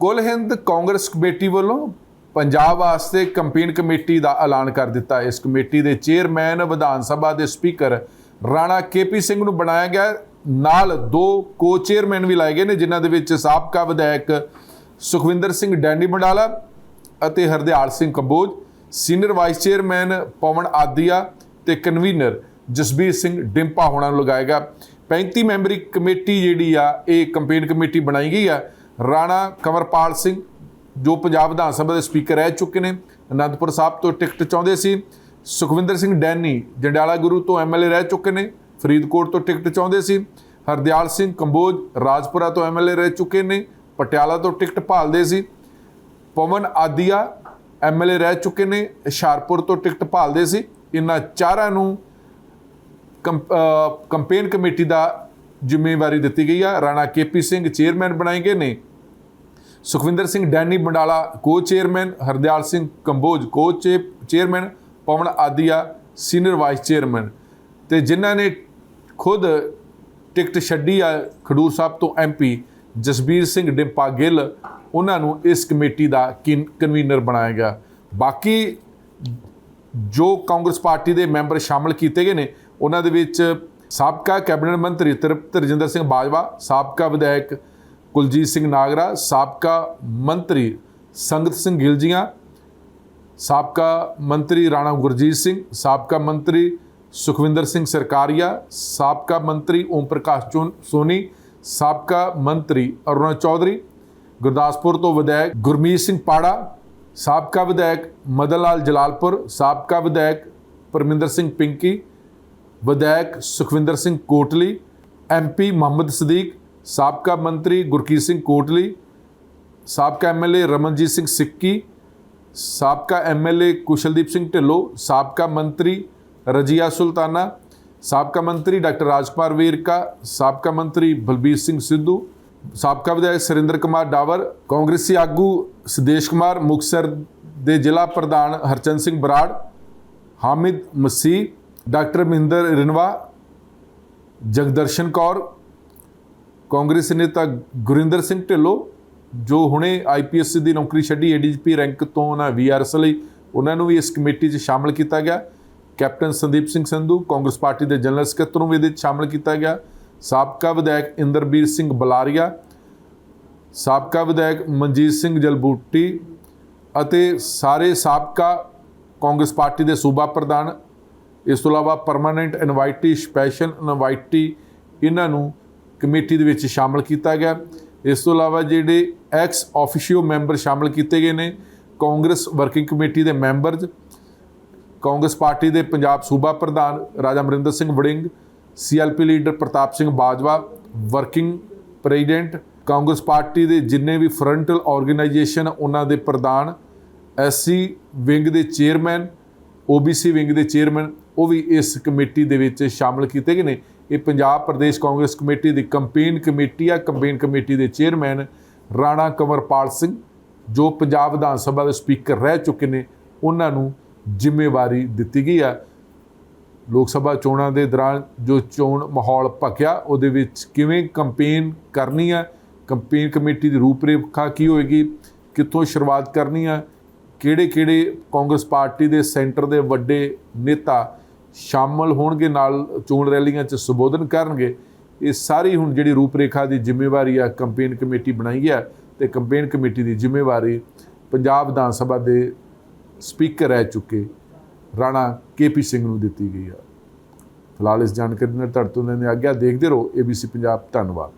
ਕੁੱਲ ਹਿੰਦ ਕਾਂਗਰਸ ਕਮੇਟੀ ਵੱਲੋਂ ਪੰਜਾਬ ਵਾਸਤੇ ਕੰਪੇਨ ਕਮੇਟੀ ਦਾ ਐਲਾਨ ਕਰ ਦਿੱਤਾ। ਇਸ ਕਮੇਟੀ ਦੇ ਚੇਅਰਮੈਨ, ਵਿਧਾਨ ਸਭਾ ਦੇ ਸਪੀਕਰ ਰਾਣਾ ਕੇਪੀ ਸਿੰਘ ਨੂੰ ਬਣਾਇਆ ਗਿਆ। ਨਾਲ ਦੋ ਕੋ ਚੇਅਰਮੈਨ ਵੀ ਲਾਏ ਗਏ ਨੇ, ਜਿਨ੍ਹਾਂ ਦੇ ਵਿੱਚ ਸਾਬਕਾ ਵਿਧਾਇਕ ਸੁਖਵਿੰਦਰ ਸਿੰਘ ਡੈਂਡੀ ਬੰਡਾਲਾ ਅਤੇ Hardial Singh Kamboj, senior vice chairman Pawan Aadia ਤੇ ਕਨਵੀਨਰ ਜਸਬੀਰ ਸਿੰਘ ਡਿੰਪਾ ਹੋਣਾ ਨੂੰ ਲਗਾਏਗਾ ਗਿਆ। 35 ਮੈਂਬਰੀ ਕਮੇਟੀ ਜਿਹੜੀ ਆ, ਇਹ ਕੰਪੇਨ ਕਮੇਟੀ ਬਣਾਈ ਗਈ ਆ। ਰਾਣਾ ਕੰਵਰਪਾਲ ਸਿੰਘ, ਜੋ ਪੰਜਾਬ ਵਿਧਾਨ ਸਭਾ ਦੇ ਸਪੀਕਰ ਰਹਿ ਚੁੱਕੇ ਨੇ, ਅਨੰਦਪੁਰ ਸਾਹਿਬ ਤੋਂ ਟਿਕਟ ਚਾਹੁੰਦੇ ਸੀ। ਸੁਖਵਿੰਦਰ ਸਿੰਘ ਡੈਨੀ, ਜੰਡਿਆਲਾ ਗੁਰੂ ਤੋਂ ਐਮਐਲਏ ਰਹਿ ਚੁੱਕੇ ਨੇ, ਫਰੀਦਕੋਟ ਤੋਂ ਟਿਕਟ ਚਾਹੁੰਦੇ ਸੀ। ਹਰਦਿਆਲ ਸਿੰਘ ਕੰਬੋਜ, ਰਾਜਪੁਰਾ ਤੋਂ ਐਮਐਲਏ ਰਹਿ ਚੁੱਕੇ ਨੇ, ਪਟਿਆਲਾ ਤੋਂ ਟਿਕਟ ਭਾਲਦੇ ਸੀ। ਪਵਨ ਆਦੀਆ ਐਮਐਲਏ ਰਹਿ ਚੁੱਕੇ ਨੇ, ਹੁਸ਼ਿਆਰਪੁਰ ਤੋਂ ਟਿਕਟ ਭਾਲਦੇ ਸੀ। ਇਹਨਾਂ ਚਾਰਾਂ ਨੂੰ ਕੰਪ- ਕੰਪੇਨ ਕਮੇਟੀ ਦਾ ਜ਼ਿੰਮੇਵਾਰੀ ਦਿੱਤੀ ਗਈ ਆ। ਰਾਣਾ ਕੇਪੀ ਸਿੰਘ ਚੇਅਰਮੈਨ ਬਣਾਏ ਗਏ ਨੇ। ਸੁਖਵਿੰਦਰ ਸਿੰਘ ਡੈਨੀ ਬੰਡਾਲਾ ਕੋ ਚੇਅਰਮੈਨ ਹਰਦਿਆਲ ਸਿੰਘ ਕੰਬੋਜ ਕੋ ਚੇ- chairman Pawan Aadia senior vice chairman ਤੇ ਜਿਨ੍ਹਾਂ ਨੇ ਖੁਦ ਟਿਕਟ ਛੱਡੀ ਆ ਖਡੂਰ ਸਾਹਿਬ ਤੋਂ ਐਮਪੀ ਜਸਬੀਰ ਸਿੰਘ ਡਿੰਪਾ ਗਿੱਲ, ਉਹਨਾਂ ਨੂੰ ਇਸ ਕਮੇਟੀ ਦਾ ਕਿਨ- ਕਨਵੀਨਰ ਬਣਾਇਆ ਗਿਆ। ਬਾਕੀ ਜੋ ਕਾਂਗਰਸ ਪਾਰਟੀ ਦੇ ਮੈਂਬਰ ਸ਼ਾਮਲ ਕੀਤੇ ਗਏ ਨੇ, ਉਹਨਾਂ ਦੇ ਵਿੱਚ ਸਾਬਕਾ ਕੈਬਨਿਟ ਮੰਤਰੀ ਤ੍ਰਿਪਤ ਰਜਿੰਦਰ ਸਿੰਘ ਬਾਜਵਾ, ਸਾਬਕਾ ਵਿਧਾਇਕ ਕੁਲਜੀਤ ਸਿੰਘ ਨਾਗਰਾ ਸਾਬਕਾ ਮੰਤਰੀ ਸੰਗਤ ਸਿੰਘ ਗਿਲਜੀਆਂ ਸਾਬਕਾ ਮੰਤਰੀ ਰਾਣਾ ਗੁਰਜੀਤ ਸਿੰਘ ਸਾਬਕਾ ਮੰਤਰੀ ਸੁਖਵਿੰਦਰ ਸਿੰਘ ਸਰਕਾਰੀਆ ਸਾਬਕਾ ਮੰਤਰੀ ਓਮ ਪ੍ਰਕਾਸ਼ ਚੋਨ- ਸੋਨੀ ਸਾਬਕਾ ਮੰਤਰੀ ਅਰੁਣਾ ਚੌਧਰੀ ਗੁਰਦਾਸਪੁਰ ਤੋਂ ਵਿਧਾਇਕ ਗੁਰਮੀਤ ਸਿੰਘ ਪਾੜਾ ਸਾਬਕਾ ਵਿਧਾਇਕ ਮਦਨ ਲਾਲ ਜਲਾਲਪੁਰ ਸਾਬਕਾ ਵਿਧਾਇਕ ਪਰਮਿੰਦਰ ਸਿੰਘ ਪਿੰਕੀ ਵਿਧਾਇਕ ਸੁਖਵਿੰਦਰ ਸਿੰਘ ਕੋਟਲੀ ਐਮਪੀ ਮੁਹੰਮਦ ਸਦੀਕ ਸਾਬਕਾ ਮੰਤਰੀ ਗੁਰਕੀਤ ਸਿੰਘ ਕੋਟਲੀ, ਸਾਬਕਾ ਐਮਐਲਏ ਰਮਨਜੀਤ ਸਿੰਘ ਸਿੱਕੀ, ਸਾਬਕਾ ਐਮਐਲਏ ਕੁਸ਼ਲਦੀਪ ਸਿੰਘ ਢਿੱਲੋਂ, ਸਾਬਕਾ ਮੰਤਰੀ ਰਜੀਆ ਸੁਲਤਾਨਾ, ਸਾਬਕਾ ਮੰਤਰੀ ਡਾਕਟਰ ਰਾਜਕੁਮਾਰ ਵੇਰਕਾ, ਸਾਬਕਾ ਮੰਤਰੀ ਬਲਬੀਰ ਸਿੰਘ ਸਿੱਧੂ, ਸਾਬਕਾ ਵਿਧਾਇਕ ਸੁਰਿੰਦਰ ਕੁਮਾਰ ਡਾਵਰ, ਕਾਂਗਰਸੀ ਆਗੂ ਸਦੇਸ਼ ਕੁਮਾਰ ਮੁਕਤਸਰ ਦੇ ਜ਼ਿਲ੍ਹਾ ਪ੍ਰਧਾਨ ਹਰਚੰਦ ਸਿੰਘ ਬਰਾੜ, ਹਾਮਿਦ ਮਸੀਹ, ਡਾਕਟਰ ਮਹਿੰਦਰ ਰਿਨਵਾ, ਜਗਦਰਸ਼ਨ ਕੌਰ ਕਾਂਗਰਸ ਨੇਤਾ ਗੁਰਿੰਦਰ ਸਿੰਘ ਢਿੱਲੋਂ, ਜੋ ਹੁਣੇ ਆਈਪੀਐਸ ਦੀ ਨੌਕਰੀ ਛੱਡੀ ਏਡੀਜੀਪੀ ਰੈਂਕ ਤੋਂ ਉਹਨਾਂ ਵੀਆਰਐਸ ਲਈ, ਉਹਨਾਂ ਨੂੰ ਵੀ ਇਸ ਕਮੇਟੀ 'ਚ ਸ਼ਾਮਲ ਕੀਤਾ ਗਿਆ। ਕੈਪਟਨ ਸੰਦੀਪ ਸਿੰਘ ਸੰਧੂ ਕਾਂਗਰਸ ਪਾਰਟੀ ਦੇ ਜਨਰਲ ਸਕੱਤਰ ਨੂੰ ਵੀ ਇਹਦੇ 'ਚ ਸ਼ਾਮਲ ਕੀਤਾ ਗਿਆ। ਸਾਬਕਾ ਵਿਧਾਇਕ ਇੰਦਰਬੀਰ ਸਿੰਘ ਬਲਾਰੀਆ, ਸਾਬਕਾ ਵਿਧਾਇਕ ਮਨਜੀਤ ਸਿੰਘ ਜਲਬੂਟੀ ਅਤੇ ਸਾਰੇ ਸਾਬਕਾ ਕਾਂਗਰਸ ਪਾਰਟੀ ਦੇ ਸੂਬਾ ਪ੍ਰਧਾਨ, ਇਸ ਤੋਂ ਇਲਾਵਾ ਪਰਮਾਨੈਂਟ ਇਨਵਾਈਟੀ ਸਪੈਸ਼ਲ ਇਨਵਾਈਟੀ ਇਹਨਾਂ ਨੂੰ ਕਮੇਟੀ ਦੇ ਵਿੱਚ ਸ਼ਾਮਲ ਕੀਤਾ ਗਿਆ। ਇਸ ਤੋਂ ਇਲਾਵਾ ਜਿਹੜੇ ਐਕਸ ਆਫੀਸ਼ੀਓ ਮੈਂਬਰ ਸ਼ਾਮਲ ਕੀਤੇ ਗਏ ਨੇ, ਕਾਂਗਰਸ ਵਰਕਿੰਗ ਕਮੇਟੀ ਦੇ ਮੈਂਬਰਜ਼ ਕਾਂਗਰਸ ਪਾਰਟੀ ਦੇ ਪੰਜਾਬ ਸੂਬਾ ਪ੍ਰਧਾਨ Raja Amarinder Singh Warring CLP leader Partap Singh Bajwa working president Congress party ਦੇ ਜਿੰਨੇ ਵੀ ਫਰੰਟਲ ਆਰਗੇਨਾਈਜੇਸ਼ਨ ਉਹਨਾਂ ਦੇ ਪ੍ਰਧਾਨ ਐਸਸੀ ਵਿੰਗ ਦੇ ਚੇਅਰਮੈਨ ਓਬੀਸੀ ਵਿੰਗ ਦੇ ਚੇਅਰਮੈਨ ਉਹ ਵੀ ਇਸ ਕਮੇਟੀ ਦੇ ਵਿੱਚ ਸ਼ਾਮਲ ਕੀਤੇ ਗਏ ਨੇ। ਇਹ ਪੰਜਾਬ ਪ੍ਰਦੇਸ਼ ਕਾਂਗਰਸ ਕਮੇਟੀ ਦੀ ਕੰਪੇਨ ਕਮੇਟੀ ਆ। ਕੰਪੇਨ ਕਮੇਟੀ ਦੇ ਚੇਅਰਮੈਨ ਰਾਣਾ ਕੰਵਰਪਾਲ ਸਿੰਘ, ਜੋ ਪੰਜਾਬ ਵਿਧਾਨ ਸਭਾ ਦੇ ਸਪੀਕਰ ਰਹਿ ਚੁੱਕੇ ਨੇ, ਉਹਨਾਂ ਨੂੰ ਜ਼ਿੰਮੇਵਾਰੀ ਦਿੱਤੀ ਗਈ ਆ। ਲੋਕ ਸਭਾ ਚੋਣਾਂ ਦੇ ਦੌਰਾਨ ਜੋ ਚੋਣ ਮਾਹੌਲ ਭਖਿਆ, ਉਹਦੇ ਵਿੱਚ ਕਿਵੇਂ ਕੰਪੇਨ ਕਰਨੀ ਆ, ਕੰਪੇਨ ਕਮੇਟੀ ਦੀ ਰੂਪਰੇਖਾ ਕੀ ਹੋਏਗੀ, ਕਿੱਥੋਂ ਸ਼ੁਰੂਆਤ ਕਰਨੀ ਆ ਕਿਹੜੇ ਕਿਹੜੇ ਕਾਂਗਰਸ ਪਾਰਟੀ ਦੇ ਸੈਂਟਰ ਦੇ ਵੱਡੇ ਨੇਤਾ ਸ਼ਾਮਲ ਹੋਣਗੇ ਨਾਲ ਚੋਣ ਰੈਲੀਆਂ 'ਚ ਸੰਬੋਧਨ ਕਰਨਗੇ। ਇਹ ਸਾਰੀ ਹੁਣ ਜਿਹੜੀ ਰੂਪਰੇਖਾ ਦੀ ਜ਼ਿੰਮੇਵਾਰੀ ਆ, ਕੰਪੇਨ ਕਮੇਟੀ ਬਣਾਈ ਹੈ ਤੇ ਕੰਪੇਨ ਕਮੇਟੀ ਦੀ ਜ਼ਿੰਮੇਵਾਰੀ ਪੰਜਾਬ ਵਿਧਾਨ ਸਭਾ ਦੇ ਸਪੀਕਰ ਰਹਿ ਚੁੱਕੇ ਰਾਣਾ ਕੇਪੀ ਸਿੰਘ ਨੂੰ ਦਿੱਤੀ ਗਈ ਆ। ਫਿਲਹਾਲ ਇਸ ਜਾਣਕਾਰੀ ਨਾਲ ਤੁਹਾਡੇ ਤੋਂ ਲੈਣੇ ਆਗਿਆ ਦੇਖਦੇ ਰਹੋ। ABC ਪੰਜਾਬ, ਧੰਨਵਾਦ।